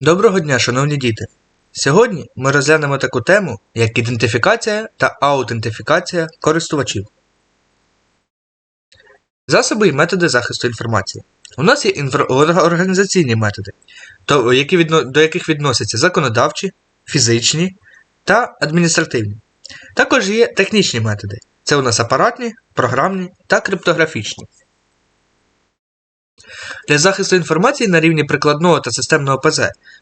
Доброго дня, шановні діти! Сьогодні ми розглянемо таку тему, як ідентифікація та аутентифікація користувачів. Засоби і методи захисту інформації. У нас є інфр... організаційні методи, до яких відносяться законодавчі, фізичні та адміністративні. Також є технічні методи. Це у нас апаратні, програмні та криптографічні. Для захисту інформації на рівні прикладного та системного ПЗ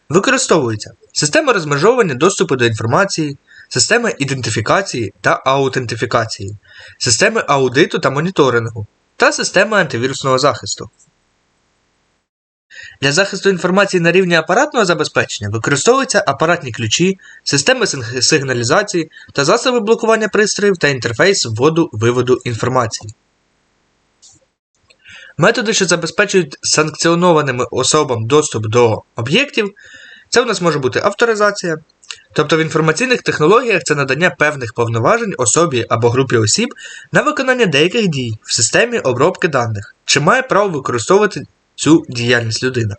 використовуються система розмежовування доступу до інформації, система ідентифікації та аутентифікації, системи аудиту та моніторингу та система антивірусного захисту. Для захисту інформації на рівні апаратного забезпечення використовуються апаратні ключі, системи сигналізації та засоби блокування пристроїв та інтерфейс вводу-виводу інформації. Методи, що забезпечують санкціонованими особам доступ до об'єктів, це у нас може бути авторизація. Тобто в інформаційних технологіях це надання певних повноважень особі або групі осіб на виконання деяких дій в системі обробки даних, чи має право використовувати цю діяльність людина.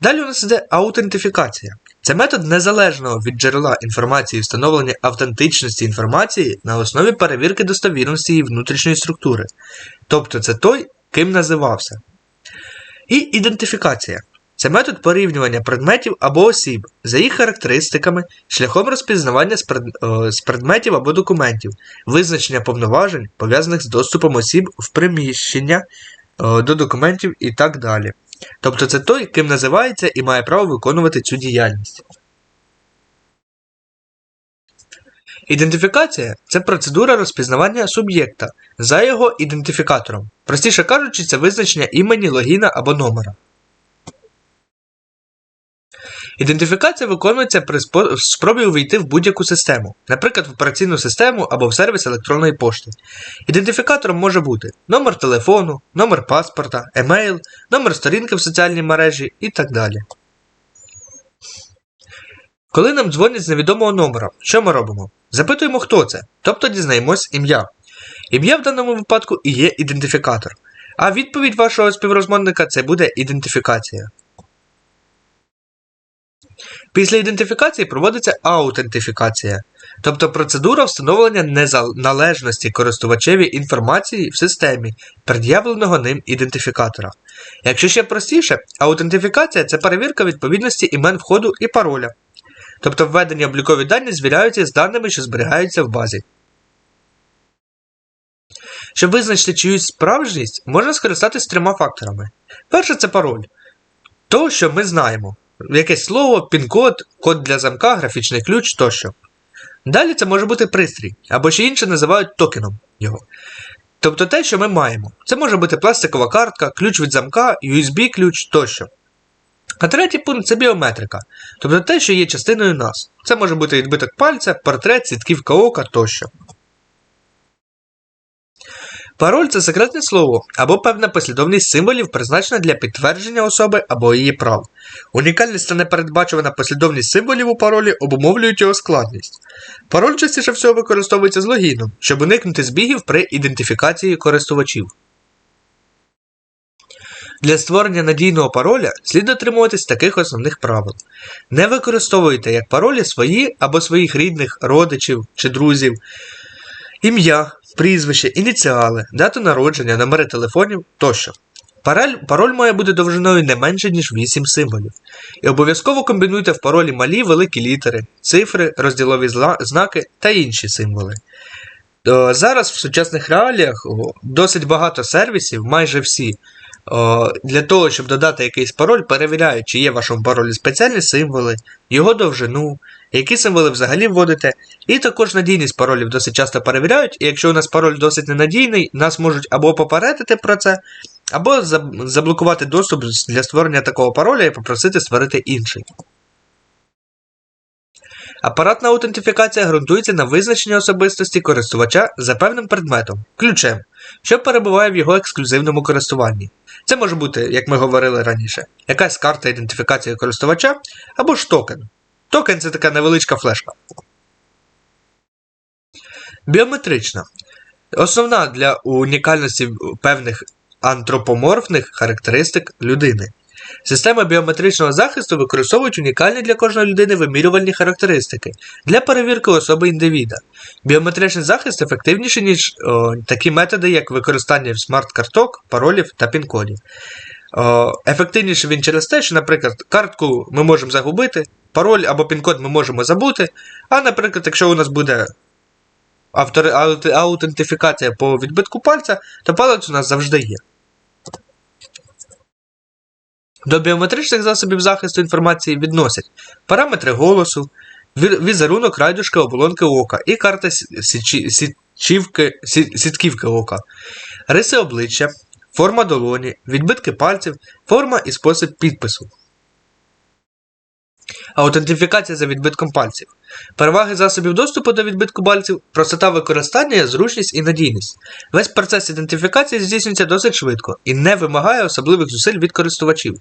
Далі у нас йде аутентифікація. Це метод незалежного від джерела інформації встановлення автентичності інформації на основі перевірки достовірності її внутрішньої структури. Тобто це той, ким називався. І ідентифікація це метод порівнювання предметів або осіб за їх характеристиками, шляхом розпізнавання з, предметів або документів, визначення повноважень, пов'язаних з доступом осіб в приміщення до документів і так далі. Тобто це той, ким називається і має право виконувати цю діяльність. Ідентифікація це процедура розпізнавання суб'єкта за його ідентифікатором. Простіше кажучи, це визначення імені, логіна або номера. Ідентифікація виконується при спробі увійти в будь-яку систему, наприклад, в операційну систему або в сервіс електронної пошти. Ідентифікатором може бути номер телефону, номер паспорта, емейл, номер сторінки в соціальній мережі і так далі. Коли нам дзвонять з невідомого номера, що ми робимо? Запитуємо, хто це, тобто дізнаємось ім'я. Ім'я в даному випадку і є ідентифікатор. А відповідь вашого співрозмовника це буде ідентифікація. Після ідентифікації проводиться аутентифікація, тобто процедура встановлення належності користувачеві інформації в системі, пред'явленого ним ідентифікатора. Якщо ще простіше, аутентифікація це перевірка відповідності імен входу і пароля. Тобто введені облікові дані звіряються з даними, що зберігаються в базі. Щоб визначити чиюсь справжність, можна скористатися трьома факторами. Перше це пароль. То, що ми знаємо. Якесь слово, пін-код, код для замка, графічний ключ тощо. Далі це може бути пристрій, або ще інше називають токеном його. Тобто те, що ми маємо. Це може бути пластикова картка, ключ від замка, USB-ключ тощо. А третій пункт це біометрика, тобто те, що є частиною нас. Це може бути відбиток пальця, портрет, сітківка ока тощо. Пароль це секретне слово або певна послідовність символів, призначена для підтвердження особи або її прав. Унікальність та непередбачувана послідовність символів у паролі обумовлюють його складність. Пароль частіше всього використовується з логіном, щоб уникнути збігів при ідентифікації користувачів. Для створення надійного пароля слід дотримуватись таких основних правил. Не використовуйте як паролі свої або своїх рідних, родичів чи друзів, ім'я, прізвище, ініціали, дату народження, номери телефонів тощо. Пароль, пароль має бути довжиною не менше, ніж 8 символів. І обов'язково комбінуйте в паролі малі великі літери, цифри, розділові знаки та інші символи. Зараз в сучасних реаліях досить багато сервісів, майже всі, для того, щоб додати якийсь пароль, перевіряють, чи є в вашому паролі спеціальні символи, його довжину, які символи взагалі вводите. І також надійність паролів досить часто перевіряють, і якщо у нас пароль досить ненадійний, нас можуть або попередити про це, або заблокувати доступ для створення такого пароля і попросити створити інший. Апаратна аутентифікація ґрунтується на визначенні особистості користувача за певним предметом, ключем, що перебуває в його ексклюзивному користуванні. Це може бути, як ми говорили раніше, якась карта ідентифікації користувача або ж токен. Токен це така невеличка флешка. Біометрична. Основна для унікальності певних антропоморфних характеристик людини. Системи біометричного захисту використовують унікальні для кожної людини вимірювальні характеристики для перевірки особи індивіда. Біометричний захист ефективніший, ніж о, такі методи, як використання смарт-карток, паролів та пін-кодів. Ефективніший він через те, що, наприклад, картку ми можемо загубити, пароль або пін-код ми можемо забути. А, наприклад, якщо у нас буде аутентифікація по відбитку пальця, то палець у нас завжди є. До біометричних засобів захисту інформації відносять параметри голосу, візерунок райдушки оболонки ока і карта сітківки ока, риси обличчя, форма долоні, відбитки пальців, форма і спосіб підпису. Аутентифікація за відбитком пальців. Переваги засобів доступу до відбитку пальців, простота використання, зручність і надійність. Весь процес ідентифікації здійснюється досить швидко і не вимагає особливих зусиль від користувачів.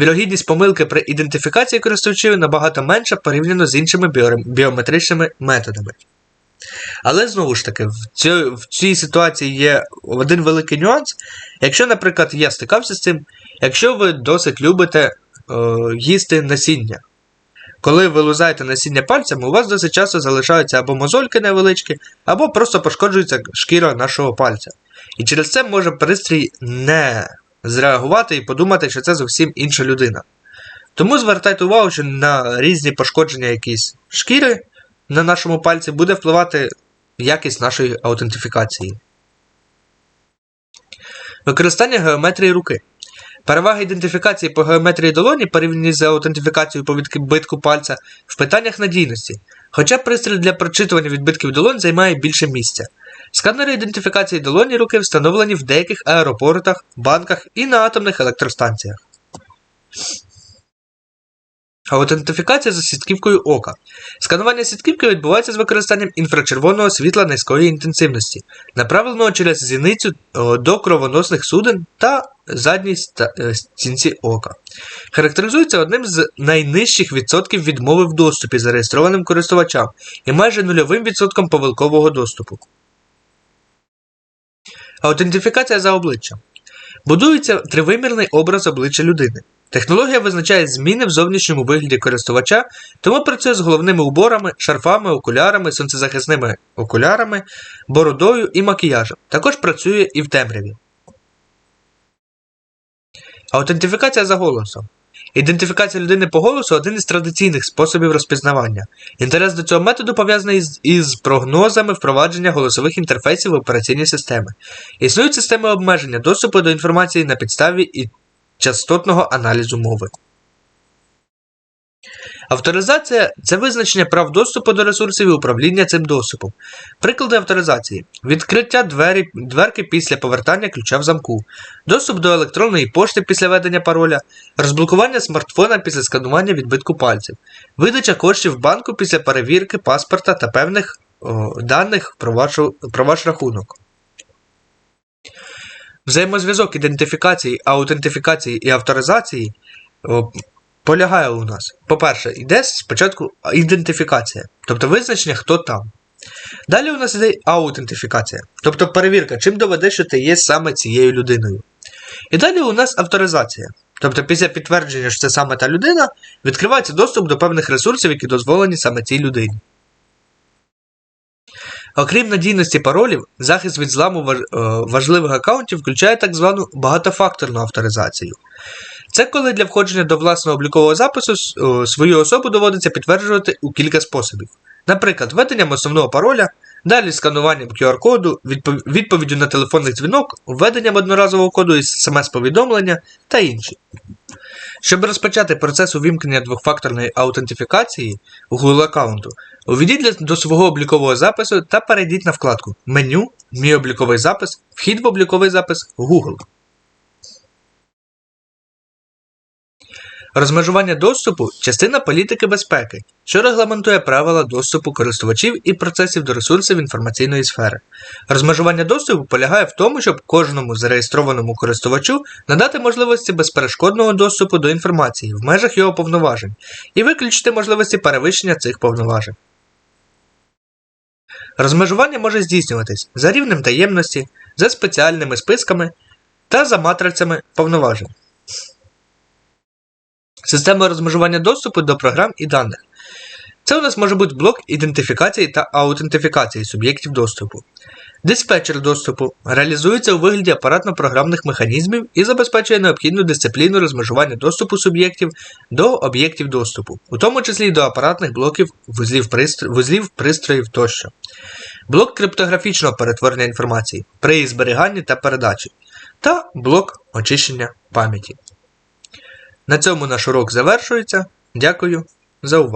Вірогідність помилки при ідентифікації користувачів набагато менша порівняно з іншими біометричними методами. Але знову ж таки, в цій, в цій ситуації є один великий нюанс. Якщо, наприклад, я стикався з цим, якщо ви досить любите е, їсти насіння, коли ви лузаєте насіння пальцями, у вас досить часто залишаються або мозольки невеличкі, або просто пошкоджується шкіра нашого пальця. І через це може пристрій не зреагувати і подумати, що це зовсім інша людина. Тому звертайте увагу, що на різні пошкодження якісь шкіри на нашому пальці буде впливати якість нашої аутентифікації. Використання геометрії руки. Переваги ідентифікації по геометрії долоні порівняні з аутентифікацією по відбитку пальця в питаннях надійності, хоча пристрій для прочитування відбитків долонь займає більше місця. Сканери ідентифікації долоні руки встановлені в деяких аеропортах, банках і на атомних електростанціях. Аутентифікація за сітківкою ока. Сканування сітківки відбувається з використанням інфрачервоного світла низької інтенсивності, направленого через зіницю до кровоносних суден та задній е, стінці ока. Характеризується одним з найнижчих відсотків відмови в доступі зареєстрованим користувачам і майже нульовим відсотком помилкового доступу. Аутентифікація за обличчям. Будується тривимірний образ обличчя людини. Технологія визначає зміни в зовнішньому вигляді користувача, тому працює з головними уборами, шарфами, окулярами, сонцезахисними окулярами, бородою і макіяжем. Також працює і в темряві. Аутентифікація за голосом. Ідентифікація людини по голосу один із традиційних способів розпізнавання. Інтерес до цього методу пов'язаний із, прогнозами впровадження голосових інтерфейсів в операційні системи. Існують системи обмеження доступу до інформації на підставі і частотного аналізу мови. Авторизація це визначення прав доступу до ресурсів і управління цим доступом. Приклади авторизації: відкриття двері, дверки після повертання ключа в замку, доступ до електронної пошти після введення пароля, розблокування смартфона після сканування відбитку пальців, видача коштів в банку після перевірки паспорта та певних о, даних про, вашу, про ваш рахунок. Взаємозв'язок ідентифікації, аутентифікації і авторизації полягає у нас. По-перше, йде спочатку ідентифікація, тобто визначення, хто там. Далі у нас йде аутентифікація, тобто перевірка, чим доведе, що ти є саме цією людиною. І далі у нас авторизація. Тобто після підтвердження, що це саме та людина, відкривається доступ до певних ресурсів, які дозволені саме цій людині. Окрім надійності паролів, захист від зламу е, важливих аккаунтів включає так звану багатофакторну авторизацію. Це коли для входження до власного облікового запису свою особу доводиться підтверджувати у кілька способів. Наприклад, введенням основного пароля, далі скануванням QR-коду, відповіддю на телефонний дзвінок, введенням одноразового коду із смс-повідомлення та інші. Щоб розпочати процес увімкнення двохфакторної аутентифікації у Google аккаунту, увійдіть до свого облікового запису та перейдіть на вкладку Меню, Мій обліковий запис, Вхід в обліковий запис Google. Розмежування доступу частина політики безпеки, що регламентує правила доступу користувачів і процесів до ресурсів інформаційної сфери. Розмежування доступу полягає в тому, щоб кожному зареєстрованому користувачу надати можливості безперешкодного доступу до інформації в межах його повноважень і виключити можливості перевищення цих повноважень. Розмежування може здійснюватись за рівнем таємності, за спеціальними списками та за матрицями повноважень. Система розмежування доступу до програм і даних. Це у нас може бути блок ідентифікації та аутентифікації суб'єктів доступу. Диспетчер доступу реалізується у вигляді апаратно-програмних механізмів і забезпечує необхідну дисципліну розмежування доступу суб'єктів до об'єктів доступу, у тому числі до апаратних блоків вузлів, пристро... вузлів пристроїв тощо. Блок криптографічного перетворення інформації при її зберіганні та передачі, та блок очищення пам'яті. На цьому наш урок завершується. Дякую за увагу.